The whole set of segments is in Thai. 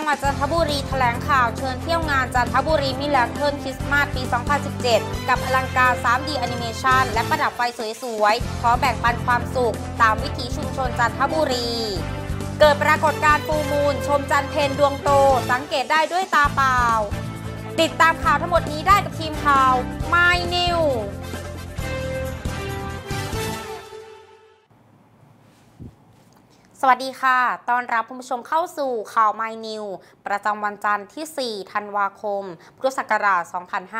จังหวัดจันทบุรีแถลงข่าวเชิญเที่ยวงานจันทบุรีมิลาเคิลคริสต์มาสปี 2017 กับอลังการ 3D แอนิเมชันและประดับไฟสวยๆพร้อแบ่งปันความสุข ตามวิถีชุมชนจันทบุรี เกิดปรากฏการณ์ฟูมูล ชมจันเพนดวงโต สังเกตได้ด้วยตาเปล่า ติดตามข่าวทั้งหมดนี้ได้กับทีมข่าว My New สวัสดีค่ะ ตอนรับคุณผู้ชมเข้าสู่ข่าว My New ประจำวันจันทร์ที่ 4 ธันวาคม พุทธศักราช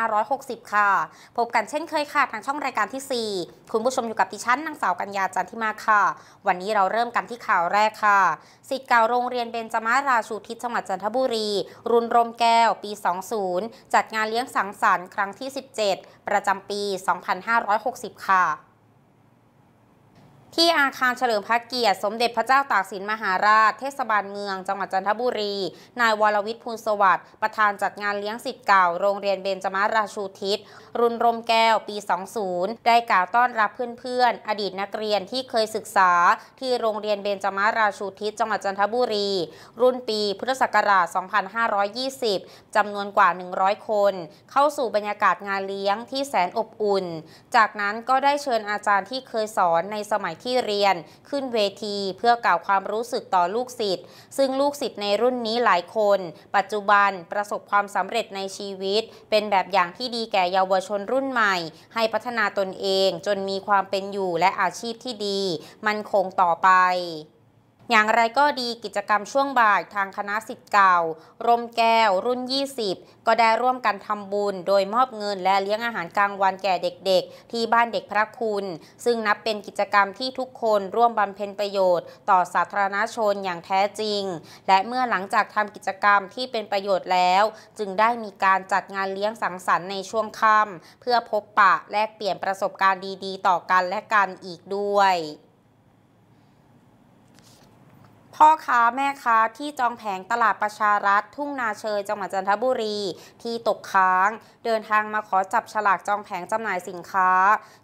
2560 ค่ะ พบกันเช่นเคยค่ะ ทางช่องรายการที่ 4 คุณผู้ชมอยู่กับดิฉันนางสาวกัญญาจันทิมาค่ะ วันนี้เราเริ่มกันที่ข่าวแรกค่ะสิทธิ์เก่าโรงเรียนเบญจมาราชูทิศจังหวัดจันทบุรี รุนรมแก้ว ปี 20 จัดงานเลี้ยงสังสรรค์ครั้งที่ 17 ประจำปี 2560 ค่ะ ที่อาคารเฉลิมพระเกียรติ สมเด็จพระเจ้าตากสินมหาราช เทศบาลเมือง จังหวัดจันทบุรี นายวรวิทย์พูลสวัสดิ์ ประธานจัดงานเลี้ยงสิทธิ์เก่า โรงเรียนเบญจมาราชูทิศ รุนรมแก้ว ปี 20 ได้กล่าวต้อนรับเพื่อนๆ อดีตนักเรียนที่เคยศึกษา ที่โรงเรียนเบญจมาราชูทิศ จังหวัดจันทบุรี รุ่นปีพุทธศักราช 2520 จำนวนกว่า 100 คน เข้าสู่บรรยากาศงานเลี้ยงที่แสนอบอุ่น จากนั้นก็ได้เชิญอาจารย์ที่เคยสอนในสมัยที่เรียน ขึ้นเวทีเพื่อกล่าวความรู้สึกต่อลูกศิษย์ซึ่งลูกศิษย์ในรุ่นนี้หลายคน ปัจจุบันประสบความสำเร็จในชีวิต เป็นแบบอย่างที่ดีแก่เยาวชนรุ่นใหม่ ให้พัฒนาตนเองจนมีความเป็นอยู่และอาชีพที่ดี มันคงต่อไป อย่างไรก็ดีกิจกรรมช่วงบ่ายทางคณะสิทธิ์เก่า ร่มแก้ว รุ่น 20 ก็ได้ร่วมกันทำบุญ โดยมอบเงินและเลี้ยงอาหารกลางวันแก่เด็กๆ ที่บ้านเด็กพระคุณ ซึ่งนับเป็นกิจกรรมที่ทุกคนร่วมบำเพ็ญประโยชน์ ต่อสาธารณชนอย่างแท้จริง และเมื่อหลังจากทำกิจกรรมที่เป็นประโยชน์แล้ว จึงได้มีการจัดงานเลี้ยงสังสรรค์ในช่วงค่ำเพื่อพบปะแลกเปลี่ยนประสบการณ์ดีๆ ต่อกันและกันอีกด้วย พ่อค้าแม่ค้าที่จองแผงตลาดประชารัฐ ทุ่งนาเชยจังหวัดจันทบุรี ที่ตกค้าง เดินทางมาขอจับฉลากจองแผงจำหน่ายสินค้า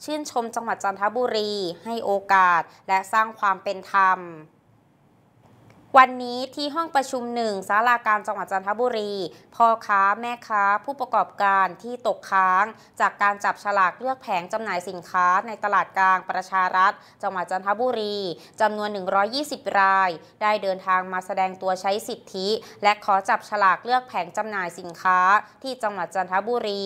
ชื่นชมจังหวัดจันทบุรี ให้โอกาส และสร้างความเป็นธรรม วันนี้ที่ห้องประชุมหนึ่งศาลาการจังหวัดจันทบุรี พ่อค้าแม่ค้า ผู้ประกอบการที่ตกค้าง จากการจับฉลากเลือกแผงจำหน่ายสินค้าในตลาดกลางประชารัฐ จังหวัดจันทบุรีจำนวน 120 ราย ได้เดินทางมาแสดงตัวใช้สิทธิ และขอจับฉลากเลือกแผงจำหน่ายสินค้าที่จังหวัดจันทบุรี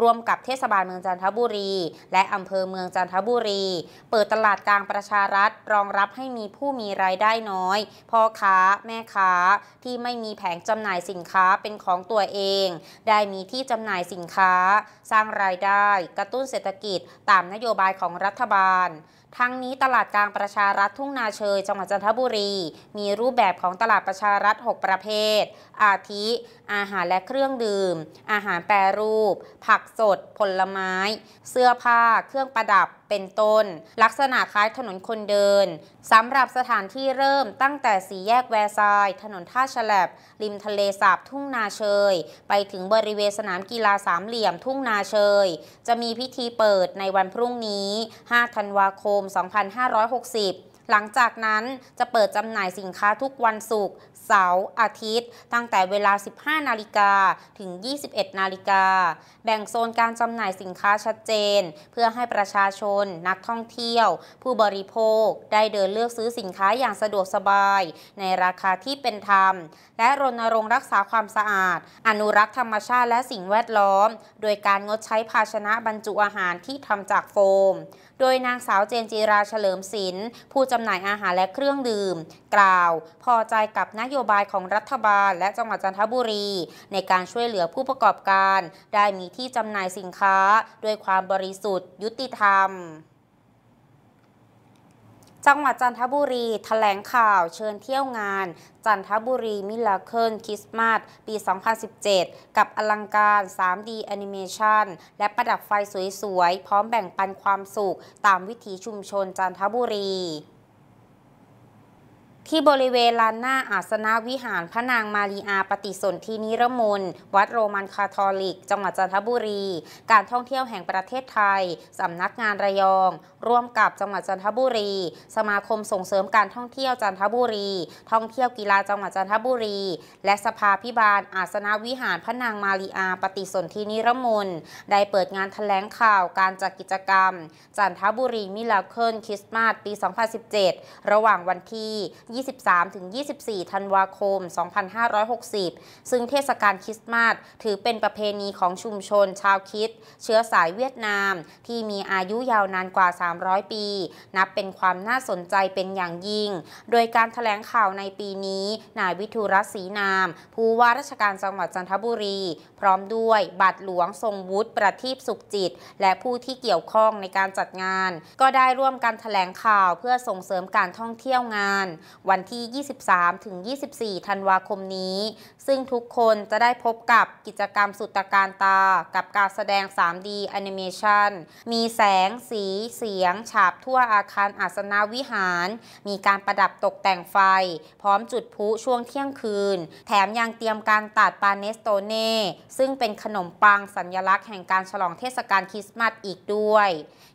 ร่วมกับเทศบาลเมืองจันทบุรี และอำเภอเมืองจันทบุรี เปิดตลาดกลางประชารัฐรองรับให้มีผู้มีรายได้น้อยพ่อค้าค้าแม่ค้าที่ไม่มีแผงจำหน่ายสินค้าเป็นของตัวเอง ได้มีที่จำหน่ายสินค้า สร้างรายได้ กระตุ้นเศรษฐกิจตามนโยบายของรัฐบาลทั้งนี้ตลาดกลางประชารัฐทุ่งนาเชยจังหวัดจันทบุรี มีรูปแบบของตลาดประชารัฐ 6 ประเภท อาทิ อาหารและเครื่องดื่ม อาหารแปรรูป ผักสด ผลไม้ เสื้อผ้า เครื่องประดับ เป็นต้น ลักษณะคล้ายถนนคนเดินสำหรับสถานที่เริ่มตั้งแต่สีแยกแวร์ซายถนนท่าฉลบริมทะเลสาบทุ่งนาเชย ไปถึงบริเวณสนามกีฬาสามเหลี่ยมทุ่งนาเชย จะมีพิธีเปิดในวันพรุ่งนี้ 5 ธันวาคมม2560หลังจากนั้นจะเปิดจำหน่ายสินค้าทุกวันศุกร์ เสาร์อาทิตย์ ตั้งแต่เวลา 15 นาฬิกาถึง 21 นาฬิกา แบ่งโซนการจำหน่ายสินค้าชัดเจน เพื่อให้ประชาชน นักท่องเที่ยว ผู้บริโภค ได้เดินเลือกซื้อสินค้าอย่างสะดวกสบาย ในราคาที่เป็นธรรม และรณรงค์รักษาความสะอาด อนุรักษ์ธรรมชาติและสิ่งแวดล้อม โดยการงดใช้ภาชนะบรรจุอาหารที่ทำจากโฟม โดยนางสาวเจนจีราเฉลิมศิลป์ผู้จำหน่ายอาหารและเครื่องดื่ม กล่าว พอใจกับนโยโยบายของรัฐบาล และจังหวัดจันทบุรี ในการช่วยเหลือผู้ประกอบการ ได้มีที่จำหน่ายสินค้าด้วยความบริสุทธิ์ ยุติธรรมจังหวัดจันทบุรีถแถลงข่าวเชิญเที่ยวงาน จันทบุรีมิลาเคิลคริสต์มาสปี 2017 กับอลังการ 3D แอนิเมชันและประดับไฟสวยๆ พร้อมแบ่งปันความสุข ตามวิถีชุมชนจันทบุรี ที่บริเวณลานหน้าอาสนะวิหารพระนางมารีอาปฏิสนธินิรมนวัดโรมันคาทอลิก จังหวัดจันทบุรี การท่องเที่ยวแห่งประเทศไทย สำนักงานระยอง ร่วมกับจังหวัดจันทบุรี สมาคมส่งเสริมการท่องเที่ยวจันทบุรี ท่องเที่ยวกีฬาจังหวัดจันทบุรี และสภาพิบาล อาสนะวิหารพระนางมารีอาปฏิสนธินิรมนได้เปิดงานแถลงข่าวการจัดกิจกรรม จันทบุรีมิลาเคิลคริสต์มาสปี 2017 ระหว่างวันที่23-24 ธันวาคม 2560 ซึ่งเทศกาลคริสต์มาสถือเป็นประเพณีของชุมชนชาวคริสต์เชื้อสายเวียดนาม ที่มีอายุยาวนานกว่า 300 ปี นับเป็นความน่าสนใจเป็นอย่างยิ่ง โดยการถแถลงข่าวในปีนี้นายวิทุรัศรีนาม ผู้ว่าราชการจังหวัดจันทบุรี พร้อมด้วยบัตรหลวงทรงวุฒิประทีปสุขจิต และผู้ที่เกี่ยวข้องในการจัดงาน ก็ได้ร่วมกันถแถลงข่าวเพื่อส่งเสริมการท่องเที่ยวงานวันที่ 23 ถึง 24 ธันวาคมนี้ ซึ่งทุกคนจะได้พบกับกิจกรรมสุดตะการตา กับการแสดง 3D Animation มีแสง สี เสียง ฉาบทั่วอาคารอาสนาวิหาร มีการประดับตกแต่งไฟ พร้อมจุดพลุช่วงเที่ยงคืน แถมยังเตรียมการตัดปาเนสโตเน่ ซึ่งเป็นขนมปังสัญลักษณ์แห่งการฉลองเทศกาลคริสต์มาสอีกด้วย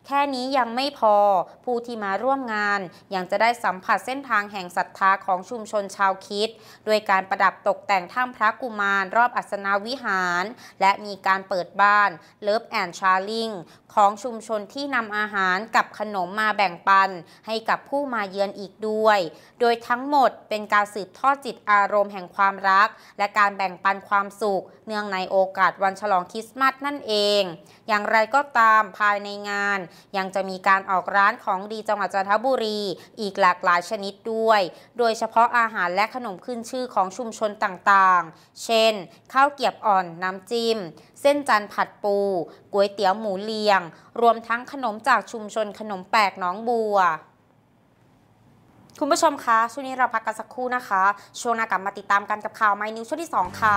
แค่นี้ยังไม่พอ ผู้ที่มาร่วมงานยังจะได้สัมผัสเส้นทางแห่งศรัทธาของชุมชนชาวคิดด้วยการประดับตกแต่งถ้ำพระกุมารรอบอัสนาวิหาร และมีการเปิดบ้านเลิฟแอนชาริงของชุมชนที่นำอาหารกับขนมมาแบ่งปัน ให้กับผู้มาเยือนอีกด้วย โดยทั้งหมดเป็นการสืบทอดจิตอารมณ์แห่งความรัก และการแบ่งปันความสุข เนื่องในโอกาสวันฉลองคริสต์มาสนั่นเอง อย่างไรก็ตามภายในงาน ยังจะมีการออกร้านของดีจังหวัดจันทบุรี อีกหลากหลายชนิดด้วยโดยเฉพาะอาหารและขนมขึ้นชื่อของชุมชนต่างๆ เช่น ข้าวเกียบอ่อนน้ำจิ้ม เส้นจันผัดปู ก๋วยเตี๋ยวหมูเลียง รวมทั้งขนมจากชุมชนขนมแปลกน้องบัวคุณผู้ชมคะ ช่วงนี้เราพักกันสักครู่นะคะ ช่วงหน้ากลับมาติดตามกันกับข่าวไมนิวช่วงที่ 2 ค่ะ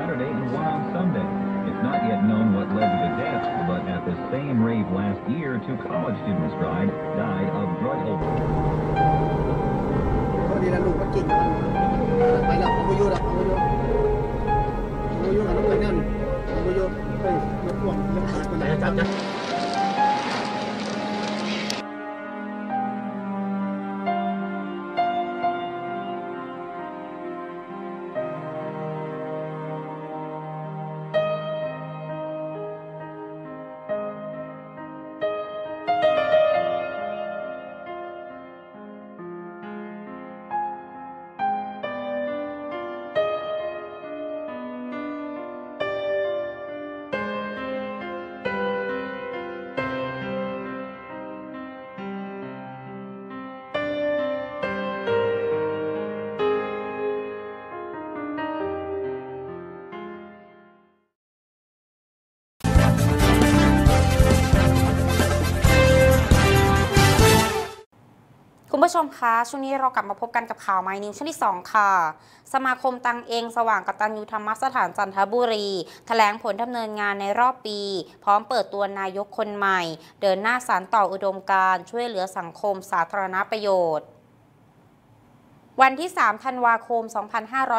Saturday and one on Sunday. It's not yet known what led to the deaths, but at the same rave last year, two college students died, died of drug overdose. ณผู้ชมคะช่วงนี้เรากลับมาพบกันกับข่าวไมนิวช่วงที่ 2 ค่ะ สมาคมตังเองสว่างกตัญญูธรรมสถานจันทบุรีแถลงผลดำเนินงานในรอบปี พร้อมเปิดตัวนายกคนใหม่ เดินหน้าสารต่ออุดมการช่วยเหลือสังคมสาธารณประโยชน์วันที่ 3 ธันวาคม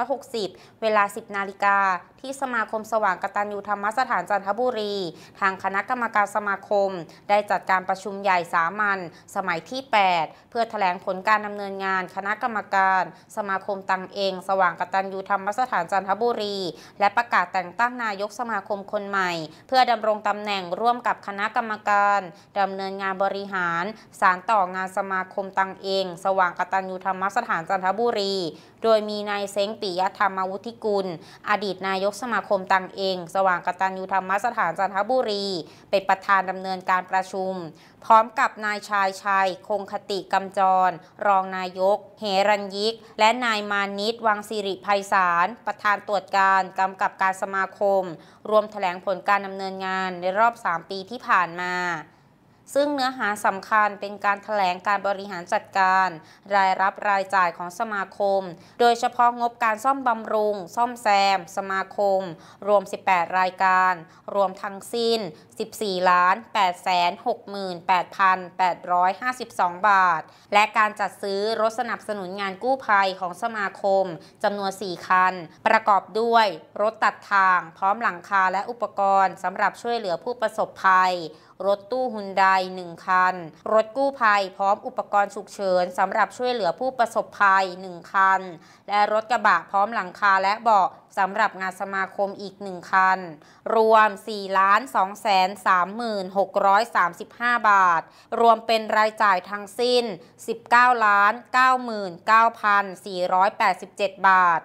2560 เวลา 10 นาฬิกา ที่สมาคมสว่างกตัญญูธรรมสถานจันทบุรี ทางคณะกรรมการสมาคม ได้จัดการประชุมใหญ่สามัญสมัยที่ 8 เพื่อแถลงผลการดำเนินงาน คณะกรรมการ สมาคมตังเอง สว่างกตัญญูธรรมสถานจันทบุรี และประกาศแต่งตั้งนายกสมาคมคนใหม่ เพื่อดำรงตำแหน่งร่วมกับคณะกรรมการดำเนินงานบริหาร สารต่องานสมาคมตังเอง สว่างกตัญญูธรรมสถานจันทบุรี โดยมีนายเซ้งปิยธรรมวุฒิกุล อดีตนายกสมาคมตังเอง สว่างกตัญญูธรรมสถานจันทบุรี เป็นประธานดำเนินการประชุม พร้อมกับนายชายชัย คงคติกำจร รองนายกเฮรัญยิก และนายมานิตวังสิริภัยสารประธานตรวจการกำกับการสมาคม รวมแถลงผลการดำเนินงานในรอบ 3 ปีที่ผ่านมา ซึ่งเนื้อหาสำคัญเป็นการถแถลงการบริหารจัดการ รายรับรายจ่ายของสมาคม โดยเฉพาะงบการซ่อมบำรุง ซ่อมแซม สมาคม รวม 18 รายการ รวมทั้งสิ้น 14 ล้าน8แสน68,852 บาท และการจัดซื้อรถสนับสนุนงานกู้ภัยของสมาคมจำนวน 4 คัน ประกอบด้วยรถตัดทาง พร้อมหลังคาและอุปกรณ์สำหรับช่วยเหลือผู้ประสบภัย รถตู้ฮุนได1 คัน รถกู้ภัยพร้อมอุปกรณ์ฉุกเฉินสำหรับช่วยเหลือผู้ประสบภัย 1 คัน และรถกระบะพร้อมหลังคาและเบาะสำหรับงานสมาคมอีก 1 คัน รวม4 2 3 6 3 5 บาท รวมเป็นรายจ่ายทั้งสิ้น 19 99,487 บาท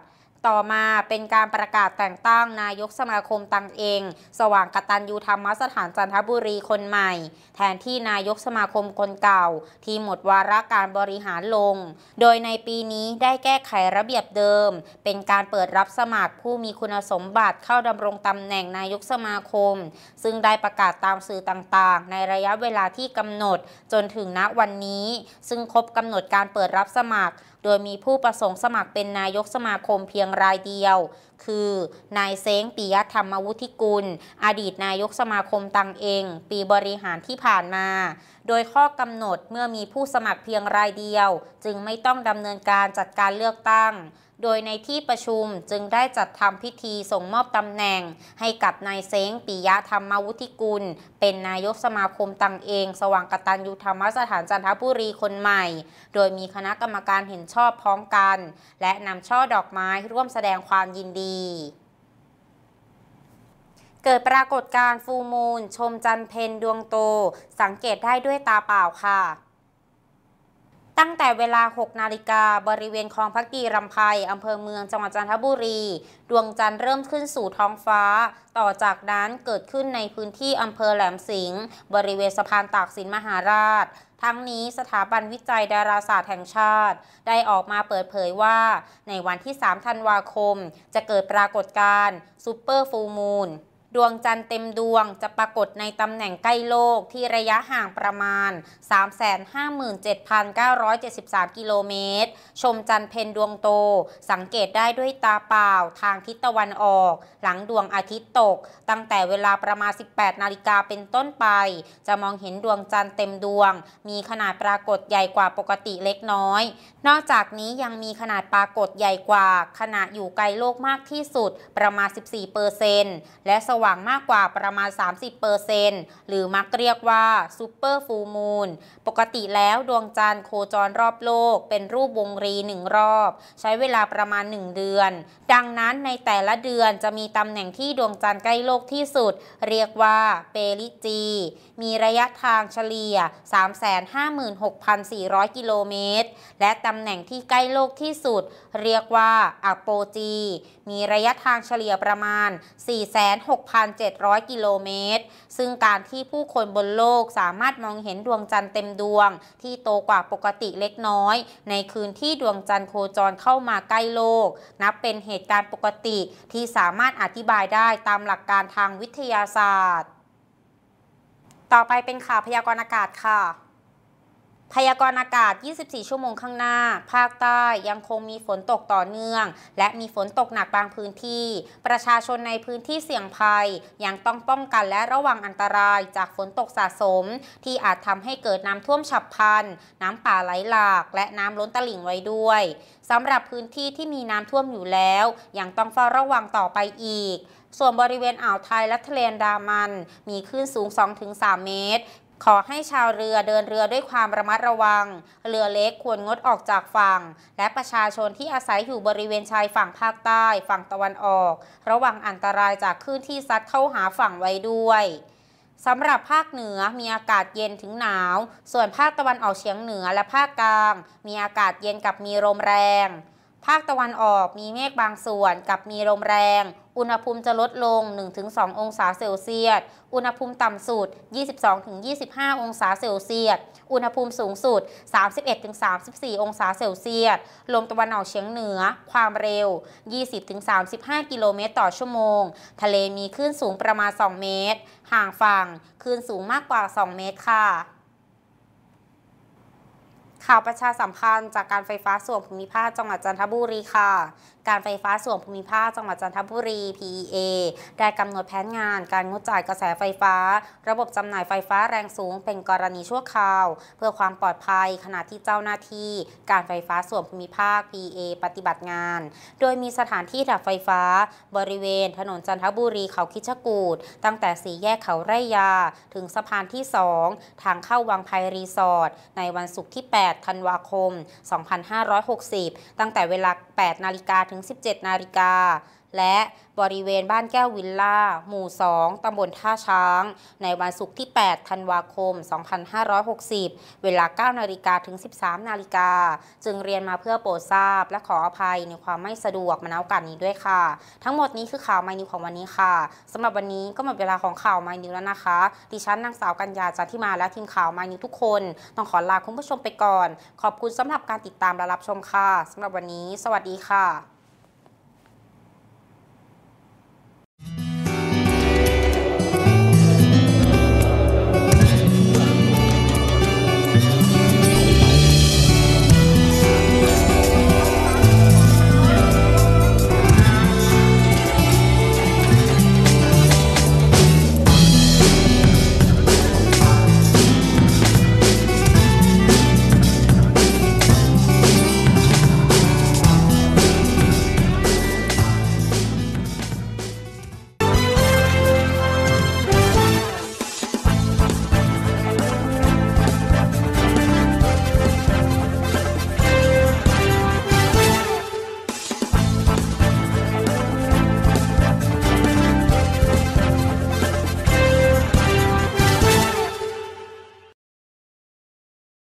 ต่อมาเป็นการประกาศแต่งตั้งนายกสมาคมตังเอง สว่างกตัญญูธรรมสถานจันทบุรีคนใหม่ แทนที่นายกสมาคมคนเก่า ที่หมดวาระการบริหารลง โดยในปีนี้ได้แก้ไขระเบียบเดิม เป็นการเปิดรับสมัครผู้มีคุณสมบัติเข้าดำรงตำแหน่งนายกสมาคม ซึ่งได้ประกาศตามสื่อต่างๆ ในระยะเวลาที่กำหนดจนถึงณวันนี้ ซึ่งครบกำหนดการเปิดรับสมัคร โดยมีผู้ประสงค์สมัครเป็นนายกสมาคมเพียงรายเดียว คือนายเซ้งปิยธรรมวุฒิกุล อดีตนายกสมาคมตังเอง ปีบริหารที่ผ่านมา โดยข้อกำหนดเมื่อมีผู้สมัครเพียงรายเดียว จึงไม่ต้องดำเนินการจัดการเลือกตั้ง โดยในที่ประชุมจึงได้จัดทำพิธีส่งมอบตำแหน่ง ให้กับนายเซ้งปิยะธรรมวุฒิกุล เป็นนายกสมาคมตังเอง สว่างกตัญญูธรรมสถานจันทบุรีคนใหม่ โดยมีคณะกรรมการเห็นชอบพร้อมกัน และนำช่อดอกไม้ร่วมแสดงความยินดีเกิดปรากฏการณ์ฟูมูล ชมจันเพนดวงโต สังเกตได้ด้วยตาเปล่าค่ะ ตั้งแต่เวลา 6 นาฬิกาบริเวณคลองพักดีรำไพอำเภอเมืองจังหวัดจันทบุรี ดวงจันทร์เริ่มขึ้นสู่ท้องฟ้า ต่อจากนั้นเกิดขึ้นในพื้นที่อำเภอแหลมสิงห์บริเวณสะพานตากสินมหาราช ทั้งนี้สถาบันวิจัยดาราศาสตร์แห่งชาติ ได้ออกมาเปิดเผยว่า ในวันที่ 3 ธันวาคม จะเกิดปรากฏการณ์ซูเปอร์ฟูลมูน ดวงจันทร์เต็มดวงจะปรากฏในตำแหน่งใกล้โลกที่ระยะห่างประมาณ 357,973 กิโลเมตร ชมจันทร์เพนดวงโต สังเกตได้ด้วยตาเปล่าทางทิศตะวันออก หลังดวงอาทิตย์ตก ตั้งแต่เวลาประมาณ 18 นาฬิกาเป็นต้นไป จะมองเห็นดวงจันทร์เต็มดวง มีขนาดปรากฏใหญ่กว่าปกติเล็กน้อย นอกจากนี้ยังมีขนาดปรากฏใหญ่กว่า ขณะอยู่ไกลโลกมากที่สุดประมาณ 14%และสว่าง่างมากกว่าประมาณ 30%หรือมักเรียกว่าซูเปอร์ฟูมูนปกติแล้วดวงจันทร์โคจรรอบโลก เป็นรูปวงรีหนึ่งรอบ ใช้เวลาประมาณ 1 เดือน ดังนั้นในแต่ละเดือนจะมีตำแหน่งที่ดวงจันทร์ใกล้โลกที่สุด เรียกว่าเปริจี มีระยะทางเฉลี่ย 356,400 กิโลเมตร และตำแหน่งที่ใกล้โลกที่สุด เรียกว่าอัปโปจี มีระยะทางเฉลี่ยประมาณ 46 6,700 กิโลเมตร ซึ่งการที่ผู้คนบนโลกสามารถมองเห็นดวงจันทร์เต็มดวง ที่โตกว่าปกติเล็กน้อย ในคืนที่ดวงจันทร์โคจรเข้ามาใกล้โลก นับเป็นเหตุการณ์ปกติที่สามารถอธิบายได้ตามหลักการทางวิทยาศาสตร์ ต่อไปเป็นข่าวพยากรณ์อากาศค่ะ พยากรณ์อากาศ 24 ชั่วโมงข้างหน้า ภาคใต้ยังคงมีฝนตกต่อเนื่อง และมีฝนตกหนักบางพื้นที่ ประชาชนในพื้นที่เสี่ยงภัย ยังต้องป้องกันและระวังอันตรายจากฝนตกสะสม ที่อาจทำให้เกิดน้ำท่วมฉับพลัน น้ำป่าไหลหลาก และน้ำล้นตลิ่งไว้ด้วยสำหรับพื้นที่ที่มีน้ำท่วมอยู่แล้ว ยังต้องเฝ้าระวังต่อไปอีกส่วนบริเวณอ่าวไทยและทะเลอันดามัน มีคลื่นสูง 2-3 เมตร ขอให้ชาวเรือเดินเรือด้วยความระมัดระวัง เรือเล็กควรงดออกจากฝั่ง และประชาชนที่อาศัยอยู่บริเวณชายฝั่งภาคใต้ ฝั่งตะวันออก ระวังอันตรายจากคลื่นที่ซัดเข้าหาฝั่งไว้ด้วยสำหรับภาคเหนือมีอากาศเย็นถึงหนาว ส่วนภาคตะวันออกเฉียงเหนือและภาคกลาง มีอากาศเย็นกับมีลมแรง ภาคตะวันออกมีเมฆบางส่วนกับมีลมแรง อุณหภูมิจะลดลง 1-2 องศาเซลเซียส อุณหภูมิต่ำสุด 22-25 องศาเซลเซียส อุณหภูมิสูงสุด 31-34 องศาเซลเซียส ลมตะวันออกเฉียงเหนือ ความเร็ว 20-35 กิโลเมตรต่อชั่วโมง ทะเลมีคลื่นสูงประมาณ 2 เมตร ห่างฝั่งคลื่นสูงมากกว่า 2 เมตรค่ะ ข่าวประชาสัมพันธ์จากการไฟฟ้าส่วนภูมิภาคจังหวัดจันทบุรีค่ะ การไฟฟ้าส่วนภูมิภาคจังหวัดจันทบุรี PEA ได้กำหนดแผนงานการงดจ่ายกระแสไฟฟ้า ระบบจำหน่ายไฟฟ้าแรงสูงเป็นกรณีชั่วคราว เพื่อความปลอดภัยขณะที่เจ้าหน้าที่ การไฟฟ้าส่วนภูมิภาค PEA ปฏิบัติงาน โดยมีสถานที่ดับไฟฟ้า บริเวณ ถนนจันทบุรีเขาคิชกูดตั้งแต่สี่แยกเขาไร่ยา ถึงสะพานที่ 2 ทางเข้าวังไพรีสอร์ทในวันศุกร์ที่8 ธันวาคม 2560 ตั้งแต่เวลา 8 นาฬิกาถึง 17 นาฬิกาและบริเวณบ้านแก้ววิลล่า หมู่ 2 ตำบลท่าช้าง ในวันศุกร์ที่ 8 ธันวาคม 2560 เวลา 9 นาฬิกาถึง 13 นาฬิกา จึงเรียนมาเพื่อโปรดทราบ และขออภัยในความไม่สะดวกมาณโอกาสนี้ด้วยค่ะ ทั้งหมดนี้คือข่าวไมนิวของวันนี้ค่ะ สำหรับวันนี้ก็หมดเวลาของข่าวไมนิวแล้วนะคะ ดิฉันนางสาวกัญญาจันทิมาและทีมข่าวไมนิวทุกคน ต้องขอลาคุณผู้ชมไปก่อน ขอบคุณสำหรับการติดตามและรับชมค่ะสำหรับวันนี้ สวัสดีค่ะ